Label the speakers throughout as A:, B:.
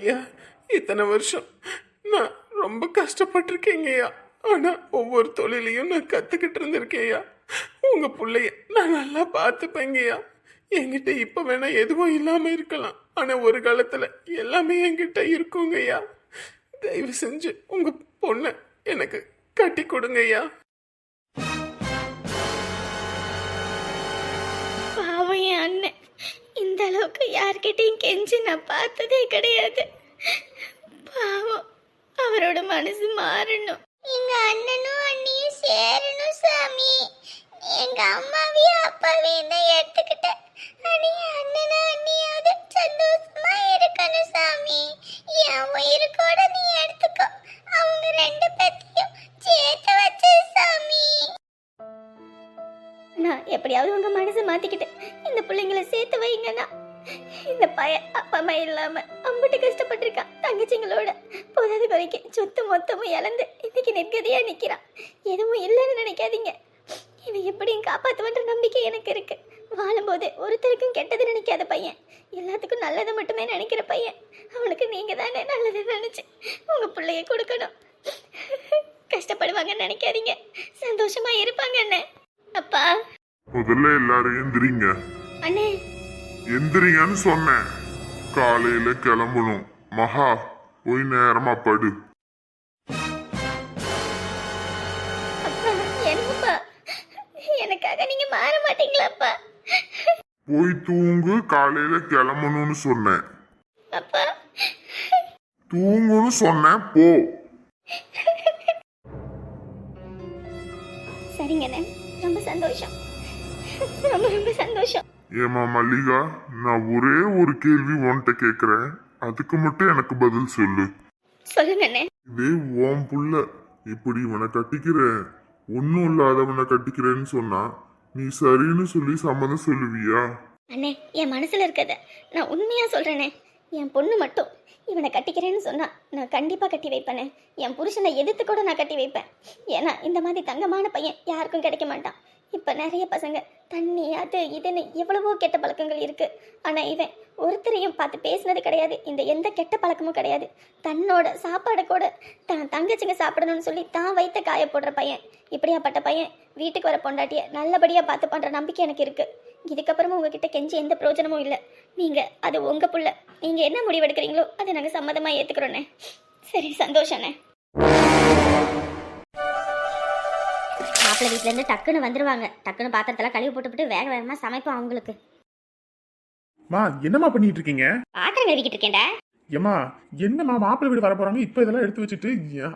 A: ஐயா இத்தனை வருஷம் நான் ரொம்ப கஷ்டப்பட்டிருக்கேங்கய்யா. ஆனால் ஒவ்வொரு தொழிலையும் நான் கற்றுக்கிட்டு இருந்திருக்கேயா உங்கள் பிள்ளைய நான் நல்லா பார்த்துப்பேங்கய்யா. என்கிட்ட இப்போ வேணால் எதுவும் இல்லாமல் இருக்கலாம். ஆனால் ஒரு காலத்தில் எல்லாமே என்கிட்ட இருக்குங்கய்யா. தயவு செஞ்சு உங்கள் பொண்ணை எனக்கு கட்டி கொடுங்கய்யா.
B: இந்த அளவுக்கு கெஞ்சி நான் பார்த்ததே கிடையாது. பாவம் அவரோட மனசு மாறணும். எங்க அண்ணனும் அண்ணியும் சேரணும் சாமி. எங்க அம்மாவையும் அப்பாவையும் தான் எடுத்துக்கிட்டேன் ஆனா என் அண்ணனும் அண்ணியாவது சந்தோஷமா இருக்கணும் சாமி. என் உயிருக்கூட நீ எடுத்துக்கோ. அவங்க ரெண்டு பேத்தையும் சேர்த்து வச்சு சாமி. நான் எப்படியாவது உங்க மனசை மாத்திக்கிட்டு இந்த பிள்ளைங்களை சேர்த்து வைங்கண்ணா. இந்த பையன் அப்பா அம்மா இல்லாம அம்பிட்டு கஷ்டப்பட்டிருக்கான் தங்கச்சிங்களோட போதாத குறைக்கு. சொத்து மொத்தமும் இழந்து இன்னைக்கு நிற்கதையா நிக்கிறான் எதுவும் இல்லைன்னு நினைக்காதீங்க. இவன் எப்படியும் காப்பாத்துவன்ற நம்பிக்கை எனக்கு இருக்கு. வாழும்போது ஒருத்தருக்கும் கெட்டது நினைக்காத பையன். எல்லாத்துக்கும் நல்லதை மட்டுமே நினைக்கிற பையன். அவனுக்கு நீங்க தானே நல்லதை நினைச்சு உங்க பிள்ளைய கொடுக்கணும். கஷ்டப்படுவாங்கன்னு நினைக்காதீங்க. சந்தோஷமா இருப்பாங்க அண்ணே. அப்பா.
C: முதல்ல எல்லாரும் எந்திரிங்க.
B: அண்ணே.
C: எந்திரிங்கன்னு சொன்னேன். காலையில கிளம்பணும். மகா போய் நேரமா படு.
B: எனக்காக நீங்க மாற மாட்டீங்களாப்பா?
C: போய் தூங்கு காலையில கிளம்பணும்னு சொன்னேன். தூங்குன்னு சொன்னேன் போ.
B: சரிங்க ரொம்ப சந்தோஷம். ரொம்ப ரொம்ப சந்தோஷம்.
C: ஏமா மல்லிகா நான் ஒரே ஒரு கேள்வி உன்கிட்ட கேக்குறேன். அதுக்கு மட்டும் எனக்கு பதில் சொல்லு.
B: சொல்லுங்க அண்ணே.
C: இதே உன் புள்ள இப்படி இவனை கட்டிக்கிறேன் ஒன்னும் இல்லாதவனை கட்டிக்கிறேன்னு சொன்னா நீ சரின்னு சொல்லி சம்மதம் சொல்லுவியா?
B: அண்ணே என் மனசுல இருக்கத நான் உண்மையா சொல்றேனே. என் பொண்ணு மட்டும் இவனை கட்டிக்கிறேன்னு சொன்னா நான் கண்டிப்பா கட்டி வைப்பேனே. என் புருஷனை எதிர்த்து கூட நான் கட்டி வைப்பேன். ஏன்னா இந்த மாதிரி தங்கமான பையன் யாருக்கும் கிடைக்க மாட்டான். இப்போ நிறைய பசங்க தண்ணி அது இதுன்னு எவ்வளவோ கெட்ட பழக்கங்கள் இருக்குது ஆனால் இவன் ஒருத்தரையும் பார்த்து பேசினது கிடையாது. இந்த எந்த கெட்ட பழக்கமும் கிடையாது. தன்னோட சாப்பாடு கூட தன் தங்கச்சிங்க சாப்பிடணும்னு சொல்லி தான் வைத்த காய போடுற பையன். இப்படியாப்பட்ட பையன் வீட்டுக்கு வர பொண்டாட்டியை நல்லபடியாக பார்த்து பண்ணுற நம்பிக்கை எனக்கு இருக்குது இதுக்கப்புறமா உங்ககிட்ட கெஞ்சி எந்த பிரயோஜனமும் இல்லை. நீங்கள் அது உங்கள் புள்ள. நீங்கள் என்ன முடிவெடுக்கிறீங்களோ அதை நாங்கள் சம்மதமாக ஏற்றுக்கிறோண்ணே சரி சந்தோஷண்ணே. மாப்பிள்ளை வீட்ல இருந்து டக்குன்னு வந்துருவாங்க. டக்குன்னு பாத்திரத்தெல்லாம் கழுவி போட்டுவிட்டு வேக வேகமா சமைப்போம் அவங்களுக்கு.
A: மா என்னம்மா பண்ணிட்டு இருக்கீங்க?
B: பாத்திரம் கழுவிக்கிட்டு இருக்கேன்டா.
A: ஏம்மா என்னம்மா மாப்பிள்ளை வீடு வர போறாங்க இப்போ இதெல்லாம் எடுத்து வச்சுட்டு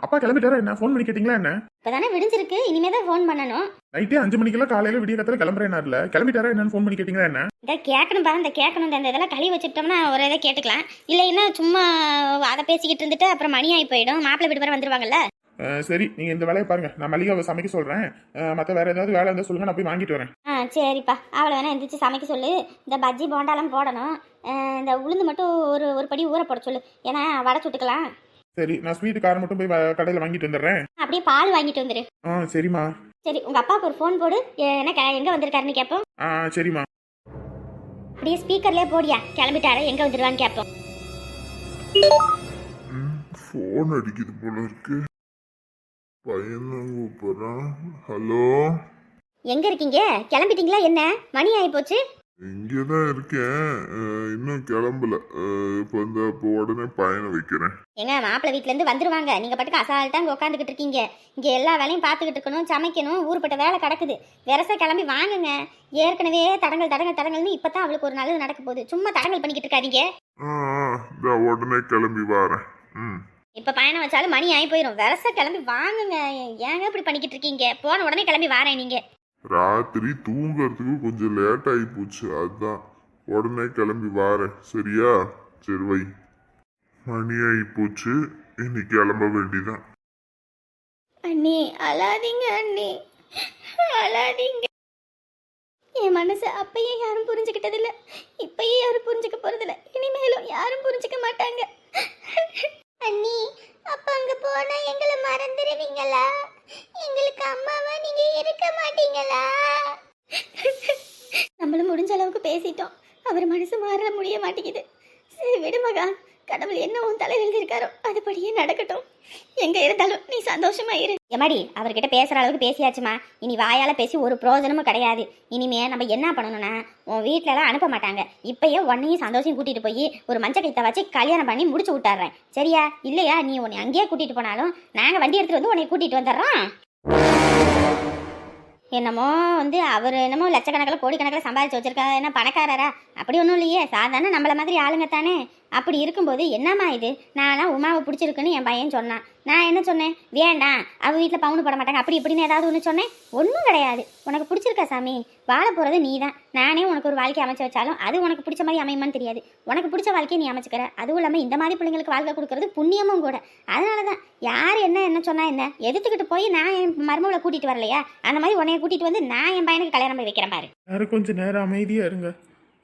A: அப்பா கிளம்பிட்டாரா என்ன? ஃபோன் பண்ணி கேட்டீங்களா என்ன?
B: இப்பதானே விடிஞ்சிருக்கு. இனிமே தான் ஃபோன் பண்ணணும்.
A: நைட்டே அஞ்சு மணிக்கெல்லாம் காலையில விடிய கத்துல கிளம்புறேனார்ல கிளம்பிட்டாரா என்னன்னு ஃபோன் பண்ணி கேட்டீங்களா என்ன?
B: இதை கேட்கணும் பாரு இந்த கேட்கணும் இந்த இதெல்லாம் கழுவி வச்சுட்டோம்னா ஒரு இதை கேட்டுக்கலாம். இல்லைன்னா சும்மா அதை பேசிக்கிட்டு இருந்துட்டு அப்புறம் மணி ஆகி போயிடும். மாப்பிள்ளை வீடு வர வந்துருவாங்கல்ல.
A: சரி நீங்க இந்த வேலையை பாருங்க. நான் மல்லிகாவை சமைக்க சொல்றேன். அஹ், மத்த வேற ஏதாவது வேலை இருந்தா சொல்லுங்க நான் போய் வாங்கிட்டு வரேன்.
B: ஆ சரிப்பா. அவளை வேணா எந்திரிச்சு சமைக்க சொல்லு. இந்த பஜ்ஜி போண்டாலாம் போடணும். இந்த உளுந்து மட்டும் ஒரு ஒரு படி ஊற போட சொல்லு. ஏன்னா வடை சுட்டுக்கலாம்.
A: சரி நான் ஸ்வீட் கார் மட்டும் போய் கடையில வாங்கிட்டு வந்துடுறேன்.
B: அப்படியே பால் வாங்கிட்டு வந்துரு.
A: ஆ சரிம்மா.
B: சரி உங்க அப்பாவுக்கு ஒரு ஃபோன் போடு. என்ன க- எங்க வந்திருக்காருன்னு கேட்போம்
A: ஆ சரிம்மா.
B: அப்படியே ஸ்பீக்கர்லயே போடியா. கிளம்பிட்டாரு எங்க வந்துருவான்னு கேட்போம்
C: ஃபோன் அடிக்குது போல இருக்கு. பையன் கூப்பிடுறான் ஹலோ?
B: எங்க இருக்கீங்க? கிளம்பிட்டீங்களா என்ன? மணி ஆகி போச்சு
C: இங்கே தான் இருக்கேன். அஹ், இன்னும் கிளம்பல. அஹ், இப்போ இந்த இப்போ உடனே பையனை வைக்கிறேன்.
B: எங்க மாப்பிள்ளை வீட்ல இருந்து வந்துருவாங்க. நீங்க பாட்டுக்கு அசால்ட்டா அங்க உட்காந்துக்கிட்டு இருக்கீங்க. இங்க எல்லா வேலையும் பார்த்துக்கிட்டு இருக்கணும் சமைக்கணும் ஊருப்பட்ட வேலை கிடக்குது. வெரச கிளம்பி வாங்குங்க. ஏற்கனவே தடங்கள் தடங்கள் தடங்கள்னு இப்பதான் அவளுக்கு ஒரு நல்லது நடக்க போகுது. சும்மா தடங்கள் பண்ணிக்கிட்டு இருக்காதீங்க.
C: ஆ ஆ, இந்த உடனே கிளம்பி வரேன். ம்.
B: இப்ப பயணம் வச்சாலும் மணி ஆகி போயிடும் வெரச கிளம்பி வாங்குங்க. ஏங்க இப்படி பண்ணிக்கிட்டு இருக்கீங்க? போன உடனே கிளம்பி வாரேன் நீங்க.
C: ராத்திரி தூங்குறதுக்கு கொஞ்சம் லேட் ஆகி போச்சு. அதுதான் உடனே கிளம்பி வாரேன். சரியா? சரி வை. மணி ஆகி போச்சு. இன்னைக்கு கிளம்ப வேண்டிதான்
B: அண்ணி அழாதீங்க அண்ணி. அழாதீங்க. என் மனசை அப்பயே யாரும் புரிஞ்சுக்கிட்டதில்ல. இப்பயே யாரும் புரிஞ்சுக்க போறதில்ல. இனிமேலும் யாரும் புரிஞ்சுக்க மாட்டாங்க. அண்ணி அப்ப அங்க போனா எங்களை மறந்துடுவீங்களா எங்களுக்கு அம்மாவா நீங்க இருக்க மாட்டீங்களா? நம்மளும் முடிஞ்ச அளவுக்கு பேசிட்டோம். அவர் மனசு மாற முடிய மாட்டேங்குது. சரி விடு மகா.
D: கடவுள் என்ன உன் தலையில் எழுதியிருக்காரோ அதுபடியே நடக்கட்டும். எங்க இருந்தாலும் நீ சந்தோஷமா இரு. எமாடி அவர்கிட்ட பேசுற அளவுக்கு பேசியாச்சுமா. இனி வாயால பேசி ஒரு பிரயோஜனமும் கிடையாது. இனிமே நம்ம என்ன பண்ணணும்னா உன் வீட்ல எல்லாம் அனுப்ப மாட்டாங்க. இப்பயே உன்னையும் சந்தோஷம் கூட்டிட்டு போய் ஒரு மஞ்ச கைத்த வச்சு கல்யாணம் பண்ணி முடிச்சு விட்டாடுறேன் சரியா? இல்லையா? நீ உன்னை அங்கேயே கூட்டிட்டு போனாலும் நாங்க வண்டி எடுத்துட்டு வந்து உன்னை கூட்டிட்டு வந்துடுறோம். என்னமோ வந்து அவர் என்னமோ லட்சக்கணக்கில் கோடிக்கணக்கில் சம்பாதிச்சு வச்சிருக்காரு என்ன பணக்காரரா? அப்படி ஒன்றும் இல்லையே. சாதாரண நம்மள மாதிரி ஆளுங்க தானே. அப்படி இருக்கும்போது என்னம்மா இது? நான்லாம் உமாவை பிடிச்சிருக்குன்னு என் பையன் சொன்னான். நான் என்ன சொன்னேன்? வேண்டாம் அவள் வீட்டில் பவுனு போட மாட்டாங்க. அப்படி இப்படின்னு ஏதாவது ஒன்று சொன்னேன்? ஒன்றும் கிடையாது. உனக்கு பிடிச்சிருக்கா சாமி? வாழ போகிறது நீ தான் நானே உனக்கு ஒரு வாழ்க்கை அமைச்சு வச்சாலும் அது உனக்கு பிடிச்ச மாதிரி அமையுமான்னு தெரியாது. உனக்கு பிடிச்ச வாழ்க்கையை நீ அமைச்சுக்கிற. அதுவும் இல்லாமல் இந்த மாதிரி பிள்ளைங்களுக்கு வாழ்க்கை கொடுக்கறது புண்ணியமும் கூட. அதனால தான் யார் என்ன என்ன சொன்னால் என்ன? எதிர்த்துக்கிட்டு போய் நான் என் மருமகளை கூட்டிட்டு வரலையா? அந்த மாதிரி உன்னைய கூட்டிகிட்டு வந்து நான் என் பையனுக்கு கல்யாணம் பண்ணி வைக்கிறேன் பாரு.
E: யாரும் கொஞ்ச நேரம் அமைதியாக இருங்க.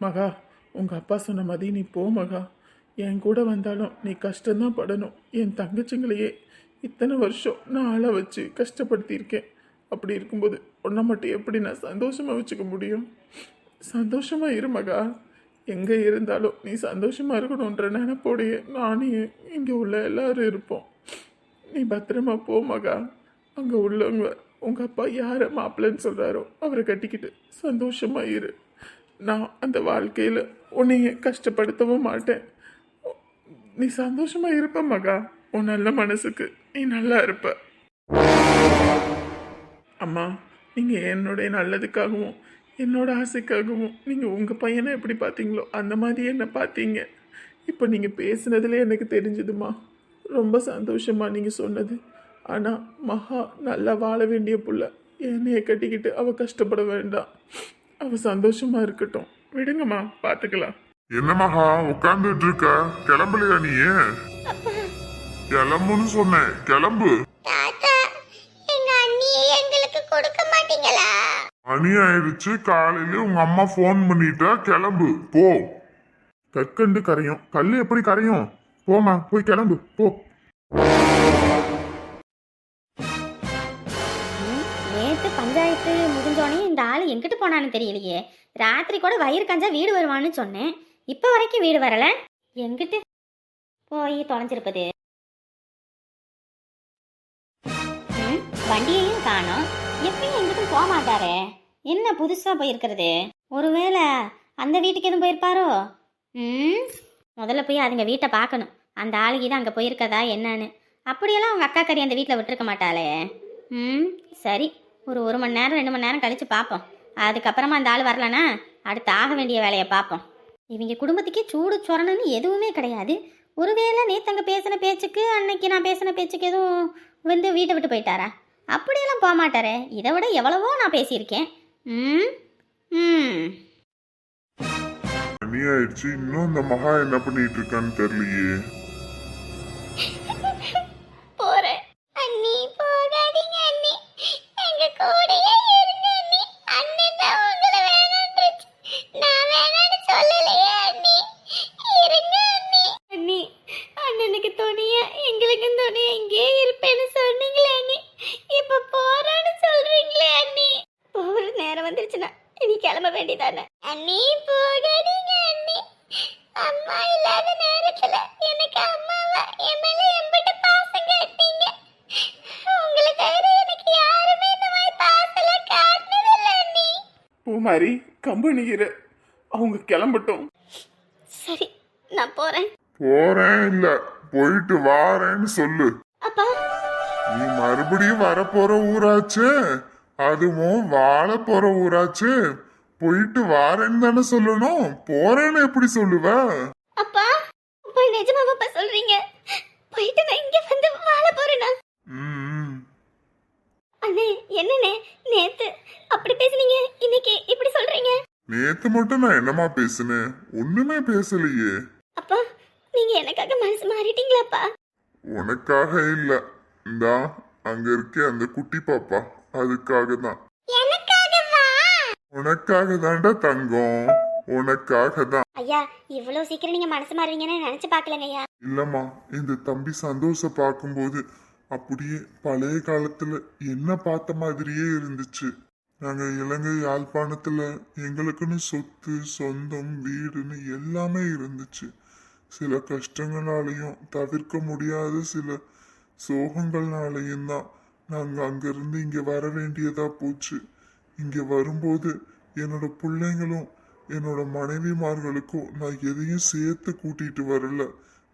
E: மகா உங்கள் அப்பா சொன்ன மாதிரி நீ போ மகா. என் கூட வந்தாலும் நீ கஷ்டம்தான் படணும். என் தங்கச்சிங்களையே இத்தனை வருஷம் நான் ஆளை வச்சு கஷ்டப்படுத்தியிருக்கேன். அப்படி இருக்கும்போது உன்னை மட்டும் எப்படி நான் சந்தோஷமாக வச்சுக்க முடியும்? சந்தோஷமாக இரு மகா. எங்கே இருந்தாலும் நீ சந்தோஷமாக இருக்கணுன்ற நினைப்போடைய நானும் இங்கே உள்ள எல்லாரும் இருப்போம். நீ பத்திரமா போ மகா. அங்கே உள்ளவங்க உங்கள் அப்பா யாரை மாப்பிள்ளன்னு சொல்கிறாரோ அவரை கட்டிக்கிட்டு சந்தோஷமாக இரு. நான் அந்த வாழ்க்கையில் உன்னைய கஷ்டப்படுத்தவும் மாட்டேன். நீ சந்தோஷமா இருப்ப மகா. உன் நல்ல மனசுக்கு நீ நல்லா இருப்ப. அம்மா நீங்கள் என்னுடைய நல்லதுக்காகவும் என்னோட ஆசைக்காகவும் நீங்கள் உங்கள் பையனை எப்படி பார்த்தீங்களோ அந்த மாதிரி என்ன பார்த்தீங்க இப்போ நீங்கள் பேசுனதுல எனக்கு தெரிஞ்சதுமா. ரொம்ப சந்தோஷமா நீங்கள் சொன்னது. ஆனால் மகா நல்லா வாழ வேண்டிய புள்ள. என்னைய கட்டிக்கிட்டு அவள் கஷ்டப்பட வேண்டாம். அவள் சந்தோஷமா இருக்கட்டும். விடுங்கம்மா பார்த்துக்கலாம்
C: என்ன மகா உட்கார்ந்துட்டு இருக்க கிளம்பலையா நீ கிளம்புன்னு சொன்னேன். கிளம்பு. மணி ஆயிடுச்சு. காலையில உங்க அம்மா ஃபோன் பண்ணிட்டா கிளம்பு. போ.
E: கற்கண்டு கரையும். கல் எப்படி கரையும்? போமா போய் கிளம்பு. போ.
D: நேற்று பஞ்சாயத்து முடிஞ்சோடனே இந்த ஆள் எங்கிட்டு போனான்னு தெரியலையே. ராத்திரி கூட வயிறு கஞ்சா வீடு வருவான்னு சொன்னேன். இப்போ வரைக்கும் வீடு வரல? எங்கிட்டு போய் தொலைஞ்சிருப்பது? ம், வண்டியையும் காணோம். எப்பயும் எங்கிட்டும் போக மாட்டாரே. என்ன புதுசா போயிருக்கிறது? ஒருவேளை அந்த வீட்டுக்கு எதுவும் போயிருப்பாரோ? ம் முதல்ல போய் அதுங்க வீட்டை பார்க்கணும். அந்த ஆளுகி தான் அங்கே போயிருக்கதா என்னன்னு. அப்படியெல்லாம் அவங்க அக்கா கறி அந்த வீட்டில் விட்டுருக்க மாட்டாளே. ம் சரி. ஒரு ஒரு மணி நேரம் ரெண்டு மணி நேரம் கழித்து பார்ப்போம். அதுக்கப்புறமா அந்த ஆள் வரலனா அடுத்து ஆக வேண்டிய வேலையை பார்ப்போம். இவங்க குடும்பத்துக்கே சூடு சொரணன்னு எதுவுமே கிடையாது. ஒருவேளை நேத்தங்க பேசின பேச்சுக்கு அன்னைக்கு நான் பேசின பேச்சுக்கு எதுவும் வந்து வீட்டை விட்டு போயிட்டாரா? அப்படியெல்லாம் போக மாட்டாரே. இதை விட எவ்வளவோ நான் பேசியிருக்கேன். ம் ம்.
C: மணி ஆயிடுச்சு இன்னும் இந்த மகா என்ன பண்ணிட்டு இருக்கான்னு தெரியலையே.
E: பூமாரி கம்பெனிகிற அவங்க கிளம்பட்டும்.
D: சரி நான் போறேன்.
C: போறேன் இல்ல போயிட்டு வாரேன்னு சொல்லு.
D: அப்பா.
C: நீ மறுபடியும் வரப்போற ஊராச்சே? அதுவும் வாழ போற ஊராச்சே? போயிட்டு வாரேன்னு தானே சொல்லணும். போறேன்னு எப்படி சொல்லுவ?
D: அப்பா அப்பா நிஜமாவாப்பா சொல்றீங்க? போயிட்டு நான் இங்க வந்து வாழ போறேனா
C: ம்,
D: அண்ணே என்னண்ணே நேத்து அப்படி பேசுனீங்க இன்னைக்கு இப்படி சொல்றீங்க
C: நேத்து மட்டும் நான் என்னமா பேசுனேன் ஒண்ணுமே பேசலையே.
D: அப்பா நீங்க எனக்காக மனசு மாறிட்டீங்களாப்பா?
C: உனக்காக இல்ல. இந்தா அங்க இருக்கே அந்த குட்டி பாப்பா. அதுக்காக தான் உனக்காக தான்டா தங்கம். உனக்காக தான்
D: ஐயா இவ்வளவு சீக்கிரம் நீங்க மனசு மாறுவீங்கன்னு நினைச்சு பார்க்கலங்க ஐயா.
C: இல்லம்மா இந்த தம்பி சந்தோஷ பார்க்கும்போது அப்படியே பழைய காலத்துல என்ன பார்த்த மாதிரியே இருந்துச்சு. நாங்கள் இலங்கை யாழ்ப்பாணத்தில் எங்களுக்குன்னு சொத்து சொந்தம் வீடுன்னு எல்லாமே இருந்துச்சு. சில கஷ்டங்களாலையும் தவிர்க்க முடியாத சில சோகங்கள்னாலையும் தான் நாங்கள் அங்கேருந்து இங்கே வர வேண்டியதாக போச்சு. இங்கே வரும்போது என்னோட பிள்ளைங்களும் என்னோட மனைவிமார்களுக்கும் நான் எதையும் சேர்த்து கூட்டிட்டு வரல.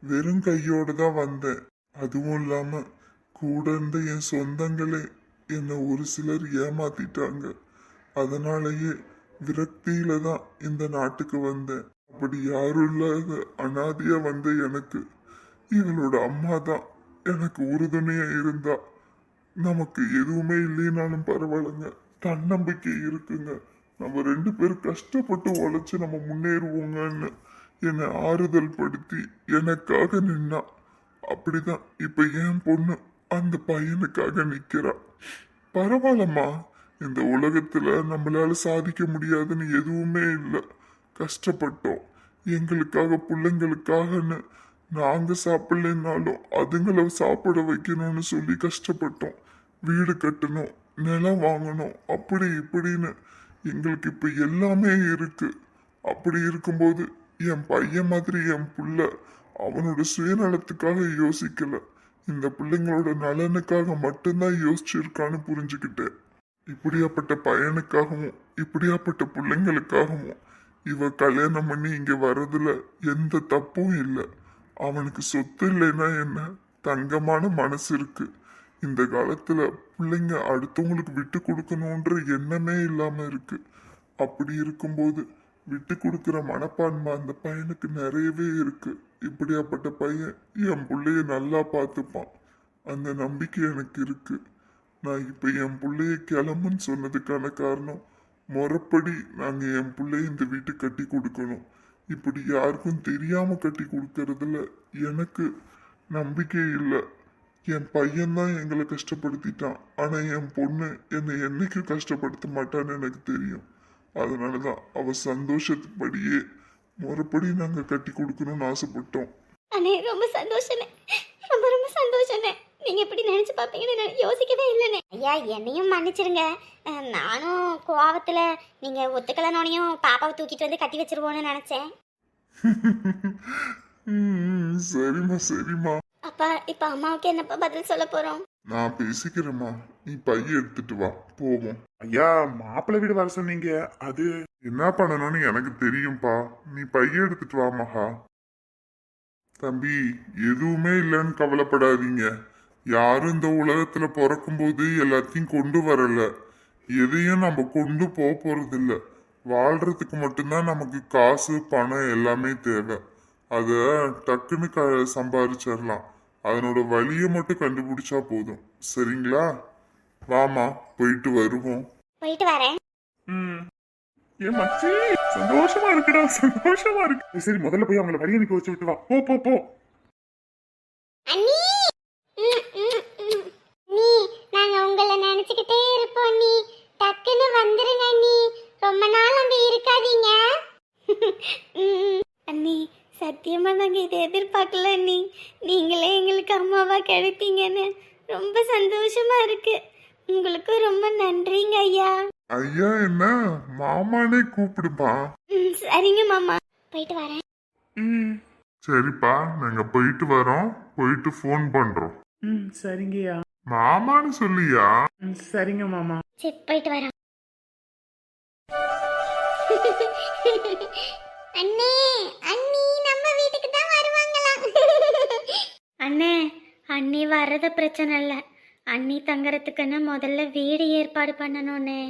C: வெறும் கையோடு தான் வந்தேன். அதுவும் இல்லாமல் கூட இருந்த என் சொந்தங்களே என்னை ஒரு சிலர் ஏமாத்திட்டாங்க. அதனாலேயே விரக்தியில தான் இந்த நாட்டுக்கு வந்தேன். அப்படி யாரும் இல்லாத அனாதியா வந்த எனக்கு. இவளோட அம்மா தான் எனக்கு உறுதுணையா இருந்தா. நமக்கு எதுவுமே இல்லைனாலும் பரவாயில்லைங்க. தன்னம்பிக்கை இருக்குங்க. நம்ம ரெண்டு பேரும் கஷ்டப்பட்டு உழைச்சி நம்ம முன்னேறுவோங்கன்னு என்னை ஆறுதல் படுத்தி எனக்காக நின்னா. அப்படிதான் இப்ப என் பொண்ணு அந்த பையனுக்காக நிற்கிறா பரவாயில்லம்மா. இந்த உலகத்தில் நம்மளால சாதிக்க முடியாதுன்னு எதுவுமே இல்லை. கஷ்டப்பட்டோம். எங்களுக்காக பிள்ளைங்களுக்காகன்னு. நாங்கள் சாப்பிடலைன்னாலும் அதுங்களை சாப்பிட வைக்கணும்னு சொல்லி கஷ்டப்பட்டோம். வீடு கட்டணும் நிலம் வாங்கணும் அப்படி இப்படின்னு. எங்களுக்கு இப்போ எல்லாமே இருக்கு. அப்படி இருக்கும்போது என் பையன் மாதிரி என் புள்ள அவனோட சுயநலத்துக்காக யோசிக்கல. இந்த பிள்ளைங்களோட நலனுக்காக மட்டும்தான் யோசிச்சிருக்கான்னு புரிஞ்சுக்கிட்டேன். இப்படியாப்பட்ட பையனுக்காகவும் இப்படியாப்பட்ட பிள்ளைங்களுக்காகவும் இவ கல்யாணம் பண்ணி இங்கே வர்றதுல எந்த தப்பும் இல்லை. அவனுக்கு சொத்து இல்லைன்னா என்ன? தங்கமான மனசு இருக்கு. இந்த காலத்துல பிள்ளைங்க அடுத்தவங்களுக்கு விட்டு கொடுக்கணுன்ற எண்ணமே இல்லாம இருக்கு. அப்படி இருக்கும்போது விட்டு கொடுக்குற மனப்பான்மை அந்த பையனுக்கு நிறையவே இருக்குது இப்படியாப்பட்ட பையன் என் பிள்ளைய நல்லா பார்த்துப்பான். அந்த நம்பிக்கை எனக்கு இருக்கு. நான் இப்போ என் பிள்ளைய கிளம்புன்னு சொன்னதுக்கான காரணம் முறப்படி நாங்கள் என் பிள்ளைய இந்த வீட்டுக்கு கட்டி கொடுக்கணும். இப்படி யாருக்கும் தெரியாமல் கட்டி கொடுக்கறதுல எனக்கு நம்பிக்கை இல்லை. என் பையன்தான் எங்களை கஷ்டப்படுத்திட்டான். ஆனால் என் பொண்ணு என்னை என்றைக்கும் கஷ்டப்படுத்த மாட்டான்னு எனக்கு தெரியும். அதனாலதான் அவள் சந்தோஷத்துப்படியே முறைப்படி நாங்க கட்டி கொடுக்கணும்னு ஆசைப்பட்டோம்.
D: அண்ணே ரொம்ப சந்தோஷண்ணே. ரொம்ப ரொம்ப சந்தோஷண்ணே. நீங்க எப்படி நினைச்சு பார்ப்பீங்கன்னு நான் யோசிக்கவே இல்லைண்ணே. ஐயா என்னையும் மன்னிச்சிருங்க. அஹ், நானும் கோவத்துல நீங்க ஒத்துக்கலனோனையும் பாப்பாவை தூக்கிட்டு வந்து கட்டி வச்சிருவோன்னு நினைச்சேன்.
C: ம், சரிம்மா சரிம்மா.
D: அப்பா இப்ப அம்மாவுக்கு என்னப்பா பதில் சொல்ல போறோம்?
C: நான் பேசிக்கிறேம்மா. நீ பைய எடுத்துட்டு வா. போவோம்.
A: ஐயா மாப்பிள்ளை வீடு வர சொன்னீங்க. அது
C: என்ன பண்ணணும்னு எனக்கு தெரியும்பா. நீ பைய எடுத்துட்டு வா மகா. தம்பி எதுவுமே இல்லைன்னு கவலைப்படாதீங்க. யாரும் இந்த உலகத்துல பிறக்கும்போது எல்லாத்தையும் கொண்டு வரல. எதையும் நம்ம கொண்டு போக போறதில்ல. வாழ்றதுக்கு மட்டும்தான் நமக்கு காசு பணம் எல்லாமே தேவை. அதை டக்குன்னு க சம்பாரிச்சிடலாம். அதனோட வழியை மட்டும் கண்டுபிடிச்சா போதும். சரிங்களா? வாமா போயிட்டு வருவோம்.
D: போயிட்டு வரேன்.
A: ம். ஏன் மச்சி சந்தோஷமா இருக்குடா சந்தோஷமா இருக்கு. சரி முதல்ல போய் அவங்கள வழி அனுப்பி வச்சு விட்டு வா. போ போ போ.
D: அண்ணி! நீ நாங்க உங்களை நினைச்சுக்கிட்டே இருப்போம் நீ டக்குன்னு வந்துருங்க அண்ணி. ரொம்ப நாள் அங்க இருக்காதீங்க. அண்ணி சத்தியமா நாங்க இதை எதிர்பார்க்கல அண்ணி. நீங்களே எங்களுக்கு அம்மாவா கிடைப்பீங்கன்னு ரொம்ப சந்தோஷமா இருக்கு. உங்களுக்கு ரொம்ப நன்றிங்க ஐயா.
C: ஐயா என்ன? மாமானே கூப்பிடுப்பா
D: ம், சரிங்க மாமா. போயிட்டு வரேன்.
A: ம்.
C: சரிப்பா நாங்க போயிட்டு வரோம். போயிட்டு ஃபோன் பண்றோம்.
A: ம் சரிங்கய்யா
C: மாமான்னு சொல்லியா?
A: ம் சரிங்க மாமா.
D: சரி போயிட்டு வரேன் அண்ணே அண்ணி நம்ம வீட்டுக்கு தான் வருவாங்களாம். அண்ணே அண்ணி வர்றது பிரச்சனை இல்லை. அண்ணி தங்கறதுக்குன்னு முதல்ல வீடு ஏற்பாடு பண்ணணும்னே.